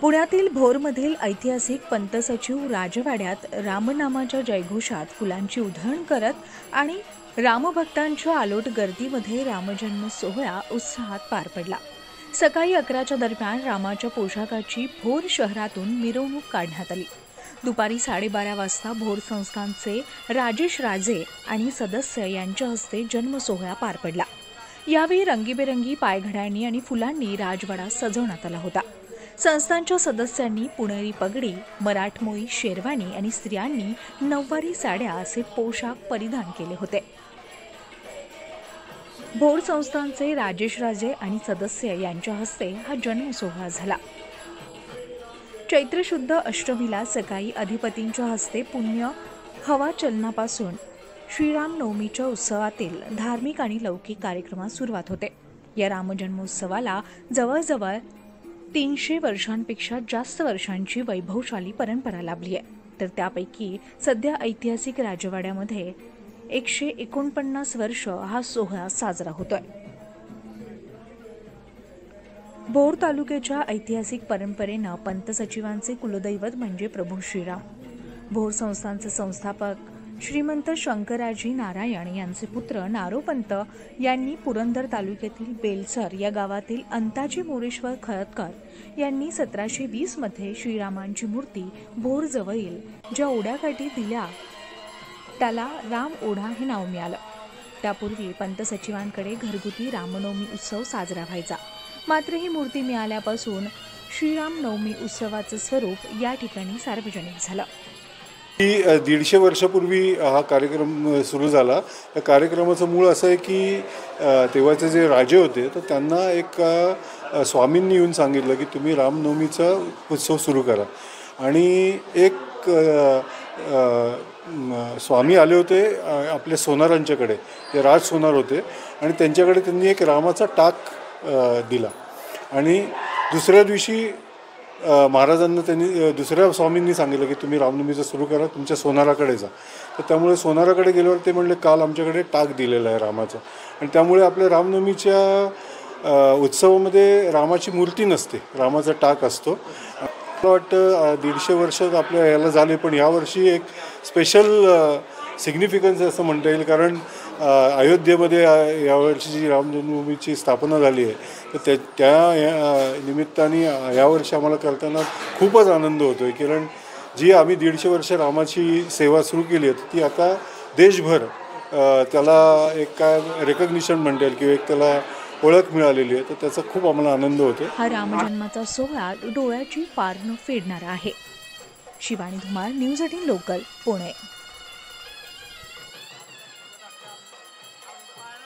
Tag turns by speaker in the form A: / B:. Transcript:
A: पुण्यातील भोरमधील ऐतिहासिक पंतसचिव राजवाड्यात रामनामाच्या जयघोषात फुलांची उधळण करत आणि रामभक्तांच्या आलोट गर्दीमध्ये रामजन्म सोहळा उत्साहात पार पडला. सकाळी अकराच्या दरम्यान रामाच्या पोशाखाची भोर शहरातून मिरवणूक काढण्यात आली. दुपारी साडेबारा वाजता भोर संस्थानचे राजेश राजे आणि सदस्य यांच्या हस्ते जन्मसोहळा पार पडला. यावेळी रंगीबेरंगी पायघड्यांनी आणि फुलांनी राजवाडा सजवण्यात आला होता. संस्थांच्या सदस्यांनी पुणेरी पगडी मराठमोळी शेरवानी आणि स्त्रियांनी नऊवारी साड्या असे पोशाख परिधान केले होते. भोर संस्थानचे राजेश राजे आणि सदस्य यांच्या हस्ते हा जन्मसोहळा झाला. चैत्र शुद्ध अष्टमीला सकाळी अधिपतींच्या हस्ते पुण्य हवा चलनापासून श्रीराम नवमीच्या उत्सवातील धार्मिक आणि लौकिक कार्यक्रमास सुरुवात होते. या रामजन्मोत्सवाला जवळजवळ तीनशे वर्षांपेक्षा जास्त वर्षांची वैभवशाली परंपरा लाभली आहे. तर त्यापैकी सध्या ऐतिहासिक राजवाड्यामध्ये एकशे एकोणपन्नास वर्ष हा सोहळा साजरा होतोय. भोर तालुक्याच्या ऐतिहासिक परंपरेनं पंतसचिवांचे कुलदैवत म्हणजे प्रभू श्रीराम. भोर संस्थांचे संस्थापक श्रीमंत शंकराजी नारायण यांचे पुत्र नारोपंत यांनी पुरंदर तालुक्यातील बेलसर या गावातील अंताजी मोरेश्वर खळदकर यांनी सतराशे वीसमध्ये श्रीरामांची मूर्ती भोरजवळील ज्या ओढ्याकाठी दिल्या त्याला राम ओढा हे नाव मिळालं. त्यापूर्वी पंतसचिवांकडे घरगुती रामनवमी उत्सव साजरा व्हायचा. मात्र ही मूर्ती मिळाल्यापासून श्रीराम नवमी उत्सवाचं स्वरूप या ठिकाणी सार्वजनिक झालं.
B: की दीडशे वर्षापूर्वी हा कार्यक्रम सुरू झाला. या कार्यक्रमाचं मूळ असं आहे की तेव्हाचे जे राजे होते तर त्यांना एक स्वामींनी येऊन सांगितलं की तुम्ही रामनवमीचा उत्सव सुरू करा. आणि एक स्वामी आले होते आपल्या सोनारांच्याकडे. ते राज सोनार होते. आणि त्यांच्याकडे त्यांनी एक रामाचा टाक दिला. आणि दुसऱ्या दिवशी महाराजांना त्यांनी दुसऱ्या स्वामींनी सांगितलं की तुम्ही रामनवमीचं सुरू करा तुमच्या सोनाराकडे जा. तर त्यामुळे सोनाराकडे गेल्यावर ते म्हणले काल आमच्याकडे टाक दिलेला आहे रामाचा. आणि त्यामुळे आपल्या रामनवमीच्या उत्सवामध्ये रामाची मूर्ती नसते रामाचा टाक असतो. मला वाटतं दीडशे वर्ष आपल्या याला झाले पण यावर्षी एक स्पेशल सिग्निफिकन्स असं म्हणता येईल. कारण अयोध्येमध्ये यावर्षी जी राम जन्मभूमीची स्थापना झाली आहे तर त्या त्या निमित्ताने यावर्षी आम्हाला करताना खूपच आनंद होतो आहे कारण जी आम्ही दीडशे वर्ष रामाची सेवा सुरू केली आहे ती आता देशभर त्याला एक काय रेकग्निशन म्हणता येईल किंवा एक त्याला ओळख मिळालेली आहे तर त्याचा खूप आम्हाला आनंद होतो
A: हा रामजन्माचा सोहळा डोळ्याची पारणं फेडणारा आहे. Shivani Dhumal news eighteen local Pune.